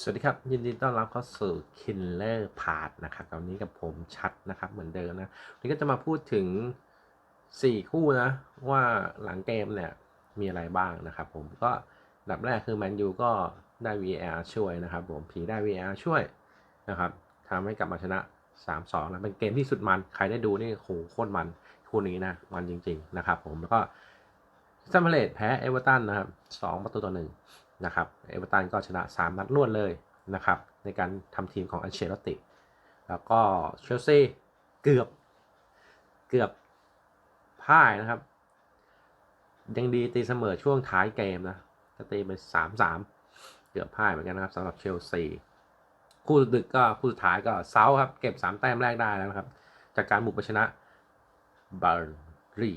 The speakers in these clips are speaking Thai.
สวัสดีครับ ยินดีต้อนรับเข้าสู่ Killer Part นะครับตอนนี้กับผมชัดนะครับ เหมือนเดิมนะวันนี้ก็จะมาพูดถึง 4 คู่นะ ว่าหลังเกมเนี่ย มีอะไรบ้างนะครับผมก็ดับแรกคือแมนยูก็ได้ VR ช่วยนะครับผมผีได้ VR ช่วยนะครับทำให้กลับมาชนะ 3-2นะเป็นเกมที่สุดมันใครได้ดูนี่โหโคตรมันคู่นี้นะมันจริง ๆ นะครับผมแล้วก็ซัมเบเลตแพ้เอเวอร์ตันนะครับ2ประตูต่อห นะครับเอเวอร์ตันก็ชนะ 3 นัดรวดเลยนะครับในการทำทีมของอันเชลติ แล้วก็เชลซีเกือบเกือบพ่ายนะครับ ยังดีตีเสมอช่วงท้ายเกมนะก็ตีไปสามสามเกือบพ่ายเหมือนกันนะครับสำหรับเชลซีคู่ดึกก็คู่สุดท้ายก็เซาครับ เก็บ3แต้มแรกได้แล้วนะครับ จากการบุกไปชนะบาร์รี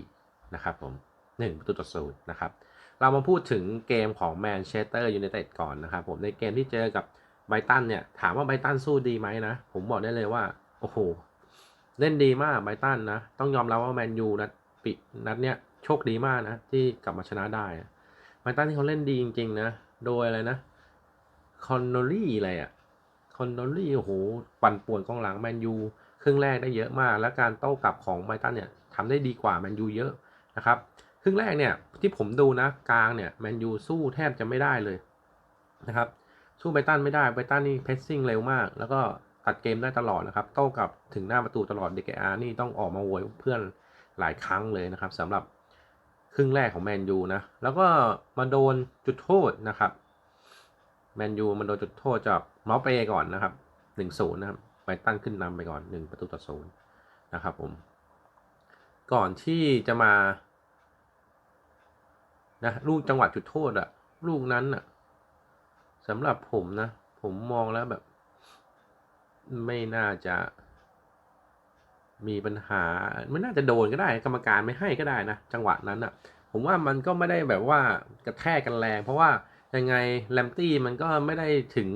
นะครับผม1ประตูต่อศูนย์นะครับ เรามาพูดถึงเกมของแมนเชสเตอร์ยูไนเต็ดก่อนนะครับผมในเกมที่เจอกับไบตันเนี่ยถามว่าไบตันสู้ดีไหมนะ ผมบอกได้เลยว่า โอ้โห เล่นดีมากไบตันนะ ต้องยอมรับว่าแมนยูนัดปิดนัดเนี้ยโชคดีมากนะ ที่กลับมาชนะได้ไบตันที่เขาเล่นดีจริง ๆ นะ โดยอะไรนะคอนโนลี่อะไรอะคอนโนลี่โอ้โหปั่นป่วนกองหลังแมนยูครึ่งแรกได้เยอะมาก และการโต้กลับของไบตันเนี่ยทำได้ดีกว่าแมนยูเยอะนะครับ ครึ่งแรกเนี่ยที่ผมดูนะกลางเนี่ยแมนยูสู้แทบจะไม่ได้เลยนะครับสู้ไบตันไม่ได้ไบตันนี่เพสซิ่งเร็วมาก แล้วก็ตัดเกมได้ตลอดนะครับโต้กลับถึงหน้าประตูตลอดเดกอานี่ต้องออกมาโวยเพื่อนหลายครั้งเลยนะครับสำหรับครึ่งแรกของแมนยูนะแล้วก็มาโดนจุดโทษนะครับแมนยูมันโดนจุดโทษจากมอเปก่อนนะครับหนึ่งศูนย์นะครับไบรตันขึ้นนำไปก่อนหนึ่งประตูต่อศูนย์นะครับผม ก่อนที่จะมา นะลูกจังหวะจุดโทษอะลูกนั้นอะสำหรับผมนะ ผมมองแล้วแบบ ไม่น่าจะ มีปัญหาไม่น่าจะโดนก็ได้ กรรมการไม่ให้ก็ได้นะจังหวะนั้นอะผมว่ามันก็ไม่ได้แบบว่ากระแทกกันแรง เพราะว่ายังไงแลมตี้มันก็ไม่ได้ถึง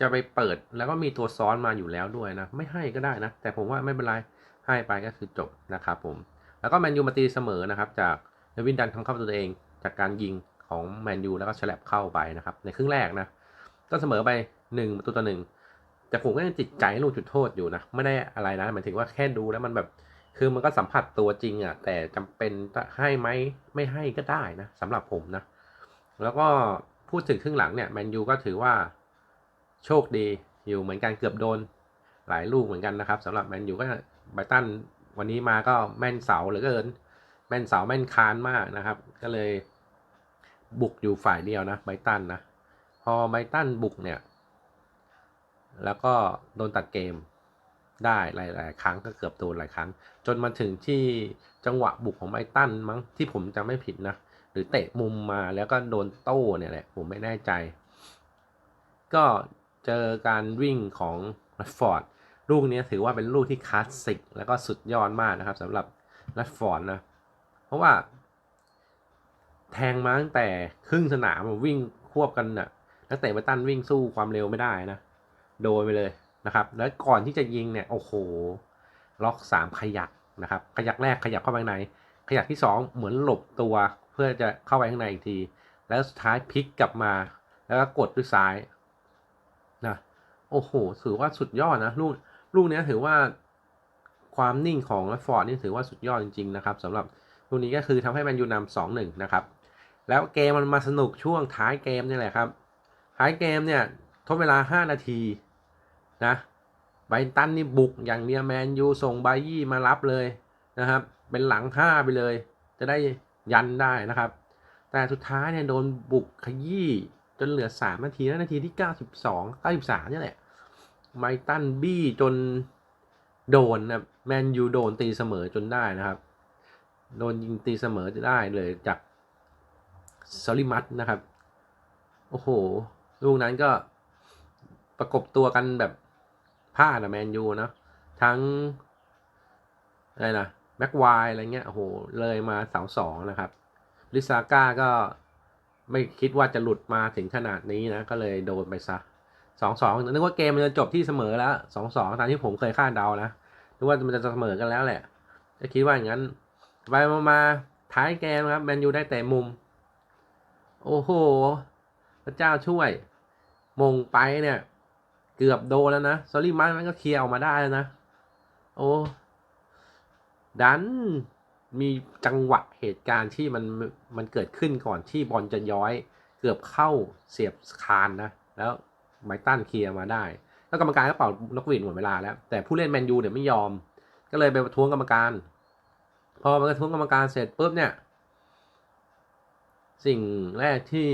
จะไปเปิด แล้วก็มีตัวซ้อนมาอยู่แล้วด้วยนะ ไม่ให้ก็ได้นะ แต่ผมว่าไม่เป็นไรให้ไปก็คือจบนะครับผม แล้วก็แมนยูมาตีเสมอนะครับ จากเดวินดันทำเข้าประตูตัวเอง จากการยิงของแมนยูแล้วก็ฉลับเข้าไปนะครับ ในครึ่งแรกนะ ก็เสมอไป1ประตูต่อหนึ่งแต่ผมก็ยังจิตใจลูกจุดโทษอยู่นะ ไม่ได้อะไรนะหมายถึงว่าแค่ดูแล้วมันแบบ คือมันก็สัมผัสตัวจริงอะ่ะ แต่จำเป็นจะให้ไหมไม่ให้ก็ได้นะสำหรับผมนะ แล้วก็พูดถึงครึ่งหลังเนี่ยแมนยูก็ถือว่าโชคดีอยู่เหมือนกันเกือบโดนหลายลูกเหมือนกันนะครับสำหรับแมนยูก็ไบตันวันนี้มาก็แม่นเสาเหลือเกิน แม่นเสาแม่นคานมากนะครับ ก็เลย บุกอยู่ฝ่ายเดียวนะไบตันนะ พอไบตันบุกเนี่ย แล้วก็โดนตัดเกมได้หลาย ๆ ครั้งก็เกือบโดนหลายครั้ง จนมาถึงที่จังหวะบุกของไบตันมั้งที่ผมจำไม่ผิดนะ หรือเตะมุมมาแล้วก็โดนโต้เนี่ยแหละ ผมไม่แน่ใจ ก็เจอการวิ่งของรัตฟอร์ดลูกนี้ถือว่าเป็นลูกที่คลาสสิก แล้วก็สุดยอดมากนะครับสำหรับรัตฟอร์ดนะ เพราะว่า แทงมาตั้งแต่ครึ่งสนามวิ่งควบกันน่ะนักเตะไบตันวิ่งสู้ความเร็วไม่ได้นะ โดนไปเลยนะครับ แล้วก่อนที่จะยิงเนี่ยโอ้โห ล็อกสามขยักนะครับ ขยักแรกขยับเข้าไปข้างใน ขยักที่สองเหมือนหลบตัวเพื่อจะเข้าไปข้างในอีกที แล้วสุดท้ายพลิกกลับมา แล้วก็กดด้วยซ้ายนะโอ้โหถือว่าสุดยอดนะลูกลูกนี้ถือว่าความนิ่งของรัตฟอร์ดนี่ถือว่าสุดยอดจริงๆนะครับสำหรับลูกนี้ก็คือทำให้แมนยูนำสองหนึ่งนะครับ แล้วเกมมันมาสนุกช่วงท้ายเกมนี่แหละครับ ท้ายเกมเนี่ยทดเวลาห้านาทีนะไบรตันนี่บุกอย่างเดียวแมนยูส่งไบยี่มารับเลยนะครับ เป็นหลังห้าไปเลย จะได้ยันได้นะครับ แต่สุดท้ายเนี่ยโดนบุกขยี้จนเหลือสามนาทีแล้วนาทีที่เก้าสิบสองเก้าสิบสามนี่แหละไบรตันบี้จนโดนนะแมนยูโดนตีเสมอจนได้นะครับ โดนยิงตีเสมอจะได้เลยจาก ซอลิมัตนะครับ โอ้โห ลูกนั้นก็ประกบตัวกันแบบพลาดอะแมนยูเนาะทั้งอะไรนะแม็กวายอะไรเงี้ยโอ้โห เลยมาเสาสองนะครับ ลิซาก้าก็ไม่คิดว่าจะหลุดมาถึงขนาดนี้นะ ก็เลยโดนไปซะสองสองนึกว่าเกมมันจะจบที่เสมอแล้วสองสองตามที่ผมเคยคาดเดานะนึกว่ามันจะเสมอกันแล้วแหละก็คิดว่าอย่างนั้น ไปมามาท้ายเกมครับแมนยูได้แต่มุม โอ้โห พระเจ้าช่วย มงไปเนี่ย เกือบโดนแล้วนะซอรี่มันมันก็เคลียร์ออกมาได้แล้วนะ โอ้ดันมีจังหวะเหตุการณ์ที่มันมันเกิดขึ้นก่อนที่บอลจะย้อย เกือบเข้าเสียบคานนะ แล้วไบตันเคลียร์มาได้ แล้วกรรมการก็เป่านกหวีดหมดเวลาแล้ว แต่ผู้เล่นแมนยูเนี่ยไม่ยอม ก็เลยไปประท้วงกรรมการ พอมาประท้วงกรรมการเสร็จปุ๊บเนี่ย สิ่งแรกที่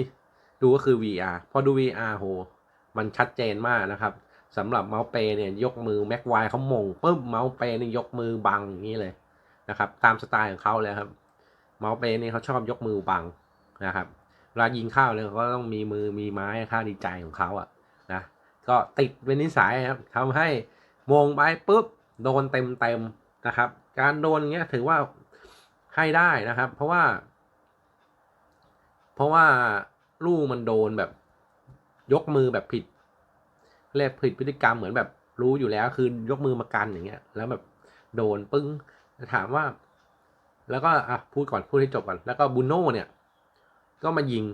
ดูก็คือ VR พอดู VR โห มันชัดเจนมากนะครับสำหรับเมาส์เปย์เนี่ยยกมือแม็กไวเขามงปุ๊บเมาส์เปย์นี่ยกมือบังอย่างนี้เลยนะครับ ตามสไตล์ของเขาเลยครับเมาส์เปย์นี่เขาชอบยกมือบังนะครับเวลายิงเข้าเลยเขาก็ต้องมีมือมีไม้ค่าดีใจของเขาอะนะก็ติดเป็นนิสัยครับทำให้มงไปปุ๊บโดนเต็มเต็มๆนะครับ การโดนอย่างเงี้ยถือว่าให้ได้นะครับ เพราะว่า ราะว่าลูกมันโดนแบบ ยกมือแบบผิดเรียกผิดพฤติกรรมเหมือนแบบรู้อยู่แล้ว คือยกมือมากันอย่างเงี้ย แล้วแบบโดนปึ้งถามว่า แล้วก็อะพูดก่อนพูดให้จบก่อน แล้วก็บูโน่เนี่ย ก็มายิง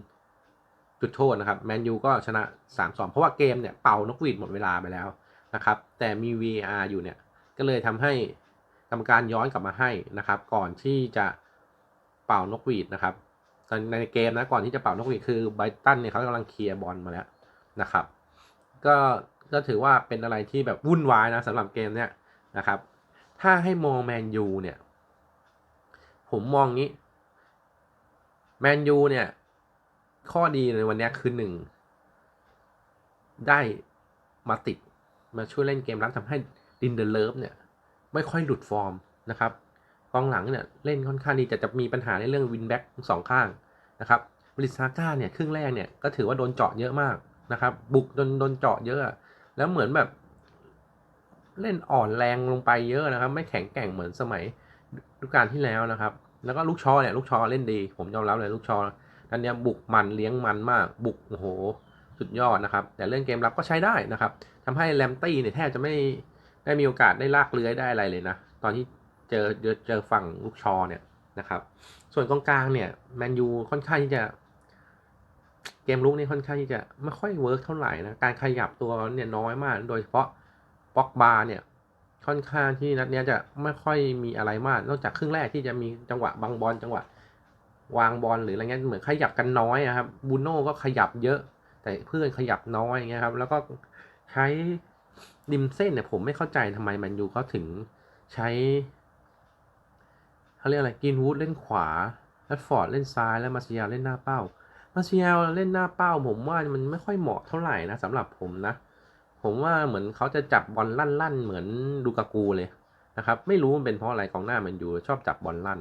จุดโทษนะครับแมนยูก็ชนะ3ามสองเพราะว่าเกมเนี่ยเป่านกหวีดหมดเวลาไปแล้วนะครับ แต่มี VAR อยู่เนี่ย ก็เลยทำให้กรรมการย้อนกลับมาให้นะครับ ก่อนที่จะเป่านกหวีดนะครับ ในเกมนะก่อนที่จะเป่านกหวีดคือไบรตันเนี่ยเขากำลังเคลียร์บอลมาแล้วนะครับ ก็ก็ถือว่าเป็นอะไรที่แบบวุ่นวายนะสำหรับเกมเนี้ยนะครับ ถ้าให้มองแมนยูเนี่ย ผมมองงี้แมนยูเนี่ย ข้อดีในวันนี้คือหนึ่งได้มาติดมาช่วยเล่นเกมรับทำให้ดินเดอร์เลิฟเนี่ย ไม่ค่อยหลุดฟอร์มนะครับ องหลังเนี่ยเล่นค่อนข้างดีแต่จะมีปัญหาในเรื่องวินแบ็กสองข้างนะครับบริซาก้าเนี่ยครึ่งแรกเนี่ยก็ถือว่าโดนเจาะเยอะมากนะครับ บุกโดนโดนเจาะเยอะ แล้วเหมือนแบบ เล่นอ่อนแรงลงไปเยอะนะครับ ไม่แข็งแกร่งเหมือนสมัยฤดูกาลที่แล้วนะครับ แล้วก็ลูกชอเนี่ยลูกชอเล่นดี ผมยอมรับเลยลูกชออันเนี้ยบุกมันเลี้ยงมันมาก บุกโอ้โหสุดยอดนะครับ แต่เรื่องเกมรับก็ใช้ได้นะครับทำให้แลมตี้เนี่ยแทบจะไม่ได้มีโอกาสได้ลากเลื้อยได้อะไรเลยนะ ตอนที่ เจอเจอเจอฝั่งลูกชอเนี่ยนะครับ ส่วนกองกลางเนี่ยแมนยูค่อนข้างที่จะ เกมลุกนี่ค่อนข้างที่จะไม่ค่อยเวิร์กเท่าไหร่นะการขยับตัวเนี่ยน้อยมาก โดยเฉพาะป็อกบาเนี่ยค่อนข้างที่นัดเนี้ยจะไม่ค่อยมีอะไรมาก นอกจากครึ่งแรกที่จะมีจังหวะบังบอลจังหวะ วางบอลหรืออะไรเงี้ยเหมือนขยับกันน้อยอะครับบูโน่ก็ขยับเยอะ แต่เพื่อนขยับน้อยอย่างเงี้ยครับ แล้วก็ใช้ริมเส้นเนี่ยผมไม่เข้าใจทำไมแมนยูเขาถึงใช้ เขาเรียกอะไรกินวูดเล่นขวาแรดฟอร์ดเล่นซ้ายแล้วมาเซียเล่นหน้าเป้า มาเซียเล่นหน้าเป้า ผมว่ามันไม่ค่อยเหมาะเท่าไหร่นะสำหรับผมนะ ผมว่าเหมือนเขาจะจับบอลลั่นๆ เหมือนดูกากูเลยนะครับไม่รู้มันเป็นเพราะอะไรกองหน้ามันอยู่ชอบจับบอลลั่น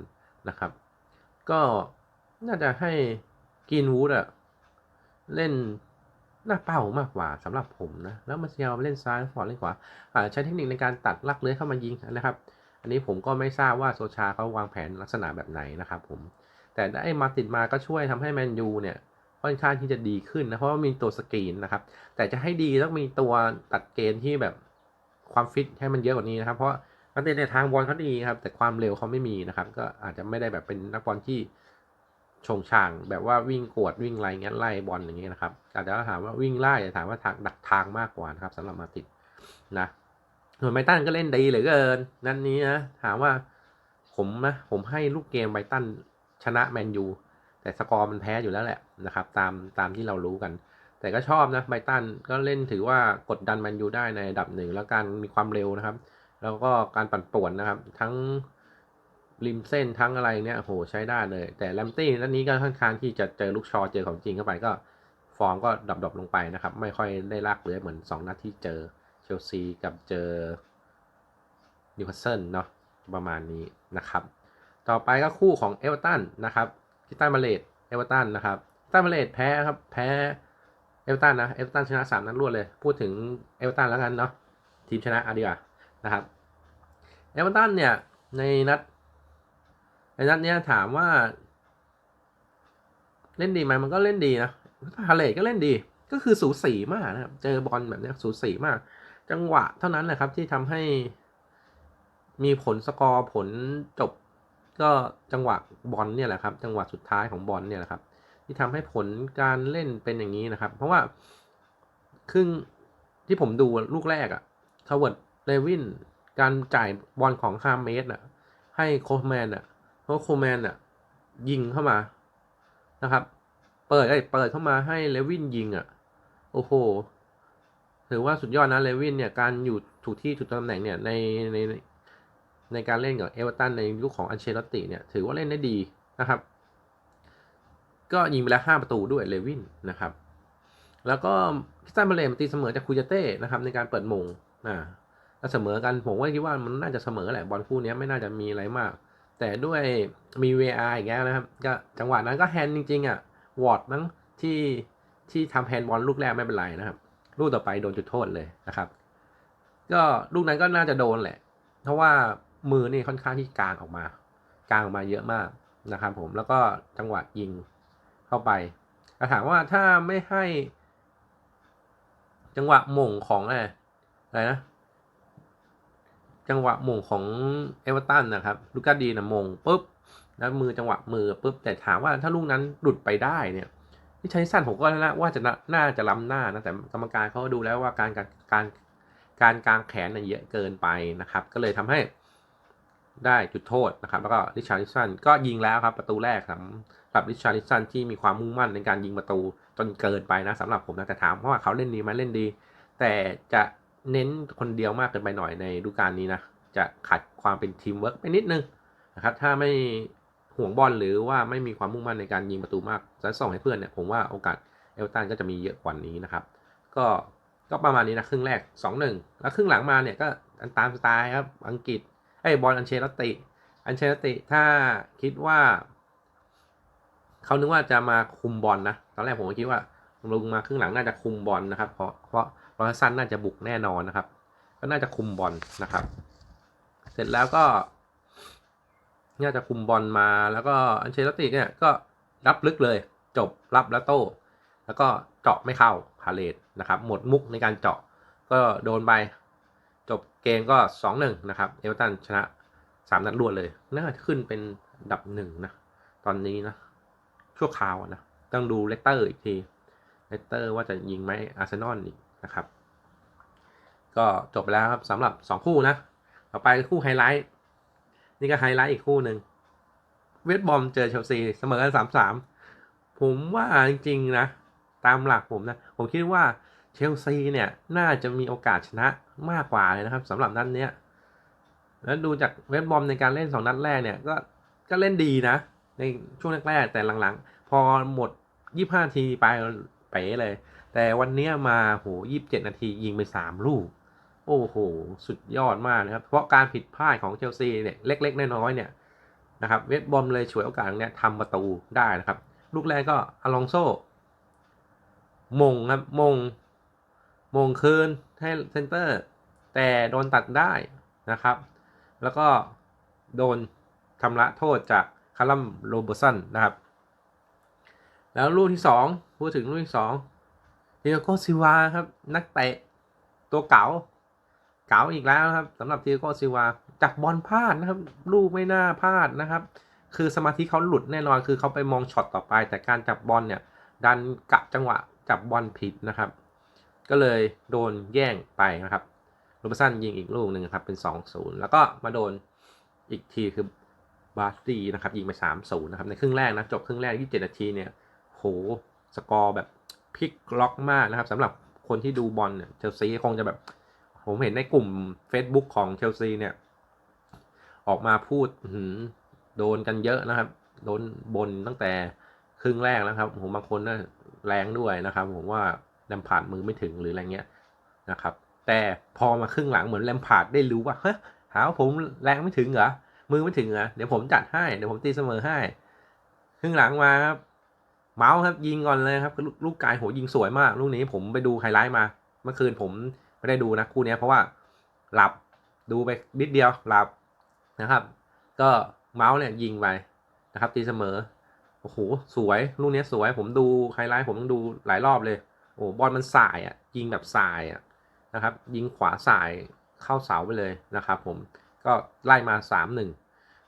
นะครับ ก็น่าจะให้กินวูดอะเล่นหน้าเป้ามากกว่าสำหรับผมนะ แล้วมาเซียเล่นซ้ายฟอร์ดเล่นขวาอาใช้เทคนิคในการตัดลักเลื้อยเข้ามายิงนะครับ อันนี้ผมก็ไม่ทราบว่าโซชาเขาวางแผนลักษณะแบบไหนนะครับผม แต่ได้มาติดมาก็ช่วยทำให้แมนยูเนี่ยค่อนข้างที่จะดีขึ้นนะเพราะว่ามีตัวสกรีนนะครับ แต่จะให้ดีต้องมีตัวตัดเกณฑ์ที่แบบความฟิตให้มันเยอะกว่านี้นะครับเพราะนักเตะในทางบอลเขาดีครับ แต่ความเร็วเขาไม่มีนะครับ ก็อาจจะไม่ได้แบบเป็นนักบอลที่ชงช่าง แบบว่าวิ่งกวดวิ่งไรเงี้ยไล่บอลอย่างเงี้ยนะครับอาจจะถามว่าวิ่งไล่แต่ถามว่าทางดักทางมากกว่านะครับสำหรับมาติดนะ ส่วนไบตันก็เล่นดีเหลือเกิน นั่นนี้นะ ถามว่าผมนะ ผมให้ลูกเกมไบตันชนะแมนยู แต่สกอร์มันแพ้อยู่แล้วแหละนะครับ ตามตามที่เรารู้กัน แต่ก็ชอบนะไบตันก็เล่นถือว่ากดดันแมนยูได้ในระดับหนึ่ง แล้วการมีความเร็วนะครับ แล้วก็การปั่นป่วนนะครับ ทั้งริมเส้นทั้งอะไรเนี่ยโหใช้ได้เลย แต่แลมตี้นัดนี้ก็ค่อนข้างที่จะเจอลูกชอเจอของจริงเข้าไปก็ฟอร์มก็ดรอปๆลงไปนะครับ ไม่ค่อยได้ลากเลื้อยเหมือน 2 นัดที่เจอ เชลซีกับเจอนิวคาสเซิลเนาะประมาณนี้นะครับ ต่อไปก็คู่ของเอเวอร์ตันนะครับคิตันมาเลดเอเวอร์ตันนะครับคิตันมาเลดแพ้ครับแพ้เอเวอร์ตันนะเอเวอร์ตันชนะ 3 นัดรวดเลย พูดถึงเอเวอร์ตันแล้วกันเนาะทีมชนะอาดีกว่านะครับเอเวอร์ตันเนี่ยในนัดในนัดเนี้ยถามว่า เล่นดีไหมมันก็เล่นดีนะพาเลตก็เล่นดี ก็คือสูสีมากนะครับ เจอบอลแบบนี้สูสีมาก จังหวะเท่านั้นแหละครับที่ทำให้มีผลสกอร์ผลจบ ก็จังหวะบอลเนี่ยแหละครับ จังหวะสุดท้ายของบอลเนี่ยแหละครับ ที่ทำให้ผลการเล่นเป็นอย่างนี้นะครับ เพราะว่าครึ่งที่ผมดูลูกแรกอะทาวเวิร์ดเลวินการจ่ายบอลของฮามเมสอะให้โคแมนอะเพราะโคแมนอะยิงเข้ามานะครับ เปิดไอ้เปิดเข้ามาให้เลวินยิงอะโอ้โห ถือว่าสุดยอดนะเลวินเนี่ยการอยู่ถูกที่ถูกตำแหน่งเนี่ยในในในการเล่นกับเอเวอร์ตันในยุคของอันเชลติเนี่ยถือว่าเล่นได้ดีนะครับ ก็ยิงไปแล้วห้าประตูด้วยเลวินนะครับ แล้วก็คิสตันเบเลมตีเสมอจากคูเจเต้นะครับในการเปิดมงอ่าแล้วเสมอกันผมว่าคิดว่ามันน่าจะเสมอแหละบอลคู่นี้ไม่น่าจะมีอะไรมาก แต่ด้วยมี VR อีกแล้วนะครับก็จังหวะนั้นก็แฮนด์จริงๆอะวอร์ดมั้งที่ที่ทำแฮนด์บอลลูกแรกไม่เป็นไรนะครับ ลูกต่อไปโดนจุดโทษเลยนะครับ ก็ลูกนั้นก็น่าจะโดนแหละ เพราะว่ามือนี่ค่อนข้างที่กลางออกมากลางออกมาเยอะมากนะครับ ผมแล้วก็จังหวะยิงเข้าไปถามว่าถ้าไม่ให้ จังหวะหม่งของอะไรอะไรนะจังหวะหม่งของเอเวอร์ตันนะครับลูกาดีนะมงปุ๊บแล้วมือจังหวะมือปุ๊บแต่ถามว่าถ้าลูกนั้นหลุดไปได้เนี่ย ที่ใช้สั้นผมก็นะว่าจะน่าจะล้ำหน้านะแต่กรรมการเขาดูแล้วว่าการการการการกางแขนเนี่ยเยอะเกินไปนะครับ ก็เลยทำให้ได้จุดโทษนะครับ แล้วก็ริชาร์ลิสันก็ยิงแล้วครับประตูแรกสำหรับริชาร์ลิสันที่มีความมุ่งมั่นในการยิงประตูจนเกินไปนะสำหรับผมนะแต่ถามว่าเขาเล่นดีไหมเล่นดี แต่จะเน้นคนเดียวมากเกินไปหน่อยในฤดูกาลนี้นะจะขัดความเป็นทีมเวิร์กไปนิดนึงนะครับ ถ้าไม่ ห่วงบอลหรือว่าไม่มีความมุ่งมั่นในการยิงประตูมากจะส่งให้เพื่อนเนี่ยผมว่าโอกาสเอลตันก็จะมีเยอะกว่านี้นะครับ ก็ก็ประมาณนี้นะครึ่งแรก 2-1 แล้วครึ่งหลังมาเนี่ยก็ตามสไตล์ครับอังกฤษไอ้บอลอันเชลติ อันเชลติถ้าคิดว่า เขานึกว่าจะมาคุมบอลนะตอนแรกผมก็คิดว่าลงมาครึ่งหลังน่าจะคุมบอลนะครับ เพราะเพราะรอซันน่าจะบุกแน่นอนนะครับ ก็น่าจะคุมบอลนะครับ เสร็จแล้วก็ น่าจะคุมบอลมาแล้วก็อันเชลติเนี่ยก็รับลึกเลยจบรับแล้วโต้แล้วก็เจาะไม่เข้าพาเลตนะครับ หมดมุกในการเจาะก็โดนไป จบเกมก็สองหนึ่งนะครับ เอเวอร์ตันชนะสามนัดรวดเลย น่าจะขึ้นเป็นดับหนึ่งนะ ตอนนี้นะ ชั่วคราวนะ ต้องดูเลสเตอร์อีกที เลสเตอร์ว่าจะยิงไหมอาร์เซนอลอีกนะครับ ก็จบไปแล้วครับสำหรับ 2 คู่นะ ต่อไปคู่ไฮไลท์ นี่ก็ไฮไลท์อีกคู่หนึ่งเวสบอมเจอเชลซีเสมอกันสามสามผมว่าจริงๆนะ ตามหลักผมนะ ผมคิดว่าเชลซีเนี่ยน่าจะมีโอกาสชนะมากกว่าเลยนะครับสำหรับนัดเนี้ยแล้วดูจากเวสบอมในการเล่นสองนัดแรกเนี่ยก็ก็เล่นดีนะ ในช่วงแรกๆแต่หลังๆ พอหมด 25 ทีไปเป๋เลย แต่วันนี้มาโห 27 นาทียิงไป 3 ลูก โอ้โห สุดยอดมากนะครับ เพราะการผิดพลาดของเชลซีเนี่ยเล็ก ๆ น้อยๆเนี่ยนะครับเวสบอมเลยฉวยโอกาสตรงนี้ทำประตูได้นะครับ ลูกแรกก็อลองโซมงครับมง มงคืนให้เซนเตอร์ แต่โดนตัดได้นะครับ แล้วก็โดนทำละโทษจากคาร์ลัมโรเบอร์สันนะครับ แล้วลูกที่สองพูดถึงลูกที่สองเดียโกซิวาครับ นักเตะตัวเก๋า เก๋าอีกแล้วครับสำหรับเดียโกซิวาจากบอลพลาดนะครับ ลูกไม่น่าพลาดนะครับ คือสมาธิเขาหลุดแน่นอนคือเขาไปมองช็อตต่อไป แต่การจับบอลเนี่ย ดันกะจังหวะจับบอลผิดนะครับ ก็เลยโดนแย่งไปนะครับโรเบอร์สันยิงอีกลูกหนึ่งครับเป็น 2-0 แล้วก็มาโดนอีกทีคือบาสตีนะครับยิงไป 3-0 นะครับในครึ่งแรกนะจบครึ่งแรก 27 นาทีเนี่ยโหสกอร์แบบพลิกล็อกมากนะครับสำหรับคนที่ดูบอลเนี่ยเชลซีคงจะแบบ ผมเห็นในกลุ่ม Facebook ของเชลซีเนี่ย ออกมาพูดโดนกันเยอะนะครับ โดนบนตั้งแต่ครึ่งแรกนะครับ ผมบางคนน่าแรงด้วยนะครับ ผมว่าแลมพาดมือไม่ถึงหรืออะไรเงี้ยนะครับ แต่พอมาครึ่งหลังเหมือนแลมพาดได้รู้ว่าเฮ้ยหาวผมแรงไม่ถึงเหรอมือไม่ถึงเหรอเดี๋ยวผมจัดให้เดี๋ยวผมตีเสมอให้ครึ่งหลังมาครับเมาส์ครับยิงก่อนเลยครับลูกลูกกายโหยิงสวยมาก ลูกนี้ผมไปดูไฮไลท์มา เมื่อคืนผม ไม่ได้ดูนะคู่นี้เพราะว่าหลับดูไปนิดเดียวหลับนะครับ ก็เมาส์เนี่ยยิงไปนะครับ ตีเสมอโอ้โหสวยลูกนี้สวยผมดูไฮไลท์ผมต้องดูหลายรอบเลยโอ้บอลมันสายอะยิงแบบสายอะนะครับ ยิงขวาสายเข้าเสาไปเลยนะครับ ผมก็ไล่มาสามหนึ่ง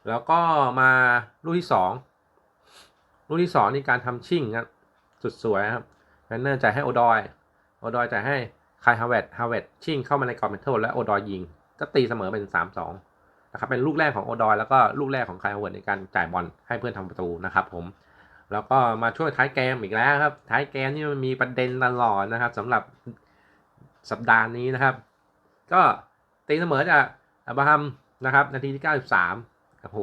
แล้วก็มาลูกที่สองลูกที่สองนี่การทำชิ่งครับสุดสวยครับแมนเนอร์จ่ายให้โอดอย โอดอยจ่ายให้ คายฮาวเวตฮาวเวตชิงเข้ามาในกรอบเมนเทลและโอดอยยิง ก็ตีเสมอเป็น 3-2 นะครับ เป็นลูกแรกของโอดอยแล้วก็ลูกแรกของคายฮาวเวตในการจ่ายบอลให้เพื่อนทำประตูนะครับผม แล้วก็มาช่วงท้ายเกมอีกแล้วครับ ท้ายเกมนี่มันมีประเด็นตลอดนะครับสำหรับสัปดาห์นี้นะครับ ก็ตีเสมอจากอับราฮัมนะครับ นาทีที่ 93 โอ้โห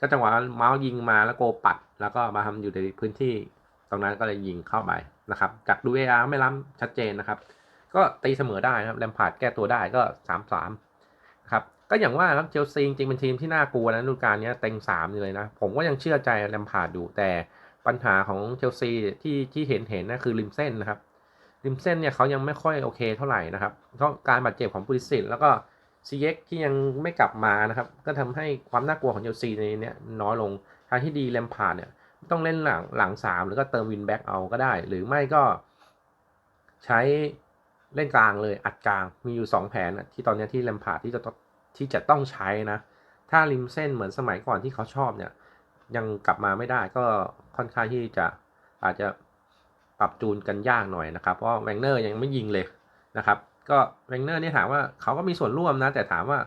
ก็จังหวะเมาส์ยิงมาแล้วโกปัด แล้วก็มาทำอยู่ในพื้นที่ ตรงนั้นก็เลยยิงเข้าไปนะครับ จากดูเออาร์ไม่ล้ำชัดเจนนะครับ ก็ตีเสมอได้นะครับแลมพาร์ดแก้ตัวได้ก็สามสามครับก็อย่างว่าครับเชลซีจริงเป็นทีมที่น่ากลัวนะฤดูกาลนี้เต็งสามเลยนะผมก็ยังเชื่อใจแลมพาร์ดอยู่แต่ปัญหาของเชลซีที่ที่เห็นเห็นนะคือริมเส้นนะครับริมเส้นเนี่ยเขายังไม่ค่อยโอเคเท่าไหร่นะครับเพราะการบาดเจ็บของปุริสิตแล้วก็ซีเอ็กที่ยังไม่กลับมานะครับ ก็ทำให้ความน่ากลัวของเชลซีในนี้น้อยลงทางที่ดีแลมพาร์ดเนี่ยต้องเล่นหลังหลังสามหรือก็เติมวินแบ็กเอาก็ได้ หรือไม่ก็ใช้ เล่นกลางเลยอัดกลางมีอยู่ 2 แผนที่ตอนนี้ที่แลมพาร์ดที่จะต้องที่จะต้องใช้นะ ถ้าริมเส้นเหมือนสมัยก่อนที่เขาชอบเนี่ย ยังกลับมาไม่ได้ก็ค่อนข้างที่จะอาจจะปรับจูนกันยากหน่อยนะครับ เพราะแวงเนอร์ยังไม่ยิงเลยนะครับ ก็แวงเนอร์นี่ถามว่าเขาก็มีส่วนร่วมนะ แต่ถามว่า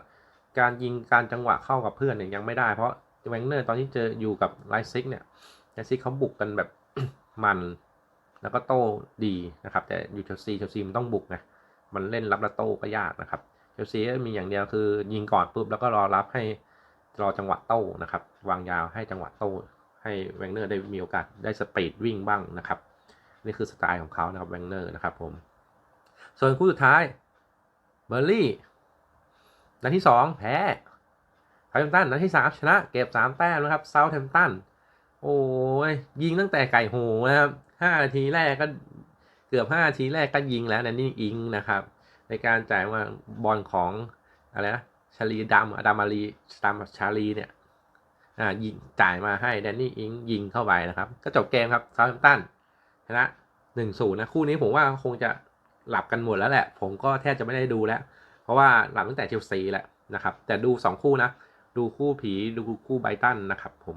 การยิงการจังหวะเข้ากับเพื่อนเนี่ยยังไม่ได้เพราะแวงเนอร์ตอนที่เจออยู่กับไลซิกเนี่ยไลซิกเขาบุกกันแบบมัน แล้วก็โต้ดีนะครับ แต่อยู่เชลซีเชลซีมันต้องบุกไงมันเล่นรับและโต้ก็ยากนะครับเชลซีมีอย่างเดียวคือยิงก่อนปุ๊บแล้วก็รอรับให้รอจังหวะโต้นะครับ วางยาวให้จังหวะโต้ให้แวงเนอร์ได้มีโอกาสได้สปีดวิ่งบ้างนะครับ นี่คือสไตล์ของเขานะครับแวงเนอร์นะครับผม ส่วนคู่สุดท้ายเบอร์ลี่นัดที่สองแพ้เซาท์แฮมตันนัดที่สามชนะ เก็บสามแต้มนะครับเซาท์แฮมตันโอ้ยยิงตั้งแต่ไก่โหนะครับ ห้านาทีแรกก็เกือบห้านาทีแรกก็ยิงแล้วนันนี่อิงนะครับ ในการจ่ายว่าบอลของอะไรนะชาลีดำอะดามารีดามชาลีเนี่ยอ่ายิงจ่ายมาให้แดนนี่อิงยิงเข้าไปนะครับ ก็จบเกมครับซาท์ตันชนะหนึ่งศูนย์นะคู่นี้ผมว่าคงจะหลับกันหมดแล้วแหละ ผมก็แทบจะไม่ได้ดูแล้ว เพราะว่าหลับตั้งแต่เชลซีแล้วนะครับ แต่ดูสองคู่นะ ดูคู่ผีดูคู่ไบตันนะครับ ผม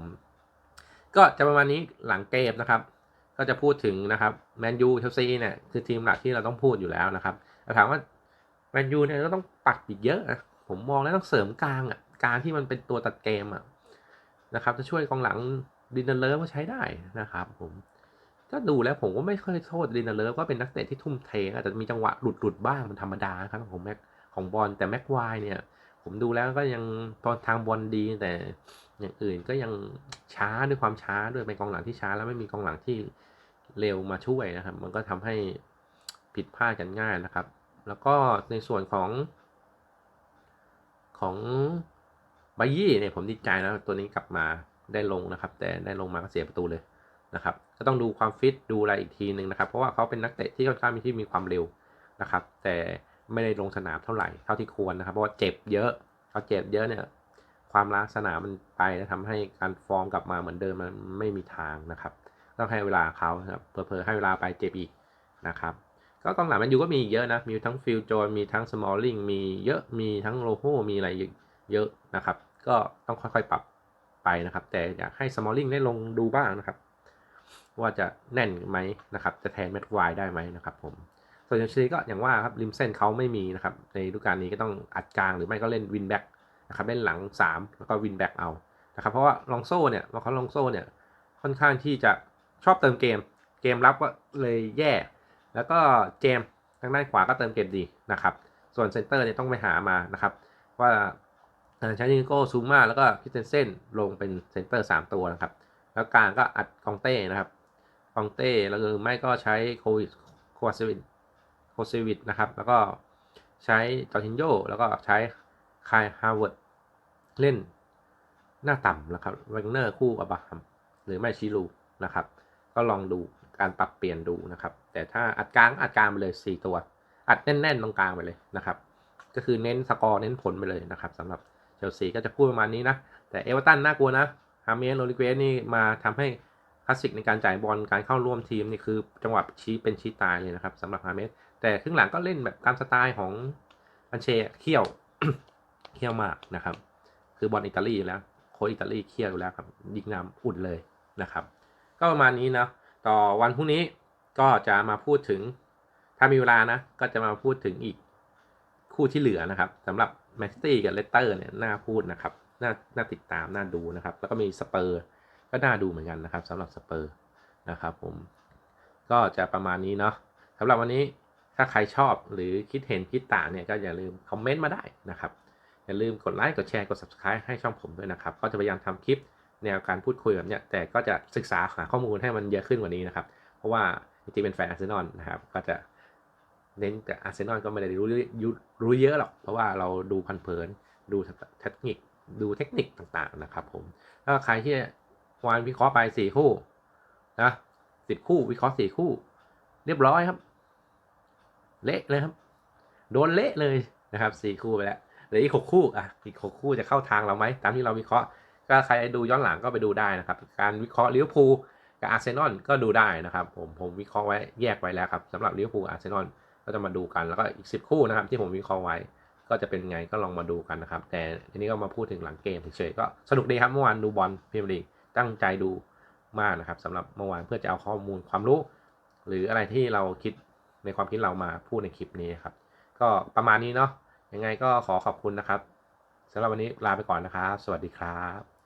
ก็จะประมาณนี้หลังเกมนะครับ ก็จะพูดถึงนะครับแมนยูเชลซีเนี่ยคือทีมหลักที่เราต้องพูดอยู่แล้วนะครับแต่ถามว่าแมนยูเนี่ยก็ต้องปัดอีกเยอะนะผมมองแล้วต้องเสริมกลางอะกลารที่มันเป็นตัวตัดเกมอะนะครับจะช่วยกองหลังดินเนอร์เลิฟก็ใช้ได้นะครับ ผมก็ดูแล้วผมก็ไม่ค่อยโทษดินเนอร์เลิฟก็เป็นนักเตะที่ทุ่มเทอาจจะมีจังหวะหลุดหลุดๆบ้างมันธรรมดาครับของแม็กของบอลแต่แม็กควายเนี่ย ผมดูแล้วก็ยังตอนทางบอลดีแต่อย่างอื่นก็ยังช้าด้วยความช้าด้วยเป็นกองหลังที่ช้าแล้วไม่มีกองหลังที่ เร็วมาช่วยนะครับ มันก็ทำให้ผิดพลาดกันง่ายนะครับ แล้วก็ในส่วนของ ของบายี่เนี่ยผมดีใจนะตัวนี้กลับมาได้ลงนะครับ แต่ได้ลงมาก็เสียประตูเลยนะครับ ก็ต้องดูความฟิตดูอะไรอีกทีหนึ่งนะครับ เพราะว่าเขาเป็นนักเตะที่ค่อนข้างมีที่มีความเร็วนะครับ แต่ไม่ได้ลงสนามเท่าไหร่เท่าที่ควรนะครับ เพราะว่าเจ็บเยอะเขาเจ็บเยอะเนี่ยความล้าสนามมันไปแล้วทำให้การฟอร์มกลับมาเหมือนเดิมมันไม่มีทางนะครับ ต้องให้เวลาเขาครับเพอๆให้เวลาไปเจ็บอีกนะครับ ก็กองหลังมันยูก็มีเยอะนะ มีทั้งฟิลโจนมีทั้งสมอลลิงมีเยอะมีทั้งโลโฮมีอะไรเยอะนะครับ ก็ต้องค่อยๆปรับไปนะครับ แต่อยากให้สมอลลิงได้ลงดูบ้างนะครับ ว่าจะแน่นไหมนะครับ จะแทนแมตต์ไวได้ไหมนะครับ ผมส่วนเชลซีก็อย่างว่าครับริมเส้นเขาไม่มีนะครับ ในฤดูกาลนี้ก็ต้องอัดกลางหรือไม่ก็เล่นวินแบ็กนะครับเล่นหลัง 3 แล้วก็วินแบ็กเอานะครับเพราะว่าลองโซ่เนี่ยว่าเขาลองโซ่เนี่ยค่อนข้างที่จะ ชอบเติมเกม เกมรับก็เลยแย่ แล้วก็เจมทางด้านขวาก็เติมเกมดีนะครับ ส่วนเซนเตอร์เนี่ยต้องไปหามานะครับ ว่าใช้นิโก้ซูมาแล้วก็คิสเตนเซนลงเป็นเซนเตอร์ 3 ตัวนะครับ แล้วกลางก็อัดกองเต้นะครับกองเต้แล้วหรือไม่ก็ใช้โควิดโควาเซวินโคเซวิดนะครับ แล้วก็ใช้จอร์จินโยแล้วก็ใช้คายฮาวเวิร์ดเล่นหน้าต่ำนะครับเวงเนอร์คู่อับราฮัมหรือไม่ชิลูนะครับ ก็ลองดูการปรับเปลี่ยนดูนะครับ แต่ถ้าอัดกลางอัดกลางไปเลย 4 ตัว อัดแน่นๆตรงกลางไปเลยนะครับ ก็คือเน้นสกอร์เน้นผลไปเลยนะครับสำหรับเชลซีก็จะพูดประมาณนี้นะ แต่เอเวอร์ตันน่ากลัวนะฮาเมสโรลิเกสนี่มาทำให้คลาสสิกในการจ่ายบอลการเข้าร่วมทีมนี่คือจังหวะชี้เป็นชี้ตายเลยนะครับสำหรับฮาเมสแต่ครึ่งหลังก็เล่นแบบตามสไตล์ของอันเชเคี่ยวเคี่ยวมากนะครับ คือบอลอิตาลีแล้วโค้ชอิตาลีเคี่ยวอยู่แล้วครับยิงนำอุ่นเลยนะครับ ก็ประมาณนี้นะต่อวันพรุ่งนี้ก็จะมาพูดถึง ถ้ามีเวลานะ ก็จะมาพูดถึงอีกคู่ที่เหลือนะครับสำหรับแมนซิตี้กับเลสเตอร์เนี่ยน่าพูดนะครับน่าน่าติดตามน่าดูนะครับ แล้วก็มีสเปอร์ก็น่าดูเหมือนกันนะครับสำหรับสเปอร์นะครับผมก็จะประมาณนี้เนาะสำหรับวันนี้ถ้าใครชอบหรือคิดเห็นคิดต่างเนี่ยก็อย่าลืมคอมเมนต์มาได้นะครับ อย่าลืมกดไลค์กดแชร์กด subscribe ให้ช่องผมด้วยนะครับ ก็จะพยายามทำคลิป แนวการพูดคุยแบบเนี้ยแต่ก็จะศึกษาหาข้อมูลให้มันเยอะขึ้นกว่านี้นะครับ เพราะว่าจริงๆเป็นแฟนอาร์เซนอลนะครับ ก็จะเน้นแต่อาร์เซนอลก็ไม่ได้รู้รู้เยอะหรอก เพราะว่าเราดูพันเพลินดูเทคนิคดูเทคนิคต่างๆนะครับผมถ้าใครที่วานวิเคราะห์ไปสี่คู่นะสิบคู่วิเคราะห์สี่คู่ เรียบร้อยครับ เละเลยครับ โดนเละเลยนะครับสี่คู่ไปแล้วเหลืออีกหกคู่อะอีกหกคู่จะเข้าทางเราไหมตามที่เราวิเคราะห์ ก็ใครดูย้อนหลังก็ไปดูได้นะครับ การวิเคราะห์ลิเวอร์พูลกับอาร์เซนอลก็ดูได้นะครับ ผมผมวิเคราะห์ไว้แยกไว้แล้วครับสำหรับลิเวอร์พูลอาร์เซนอลก็จะมาดูกันแล้วก็อีก 10 คู่นะครับที่ผมวิเคราะห์ไว้ก็จะเป็นไงก็ลองมาดูกันนะครับ แต่ทีนี้ก็มาพูดถึงหลังเกมเฉยๆก็สนุกดีครับเมื่อวานดูบอลพรีเมียร์ลีกตั้งใจดูมากนะครับสำหรับเมื่อวานเพื่อจะเอาข้อมูลความรู้ หรืออะไรที่เราคิดในความคิดเรามาพูดในคลิปนี้ครับ ก็ประมาณนี้เนาะยังไงก็ขอขอบคุณนะครับสำหรับวันนี้ลาไปก่อนนะครับ สวัสดีครับ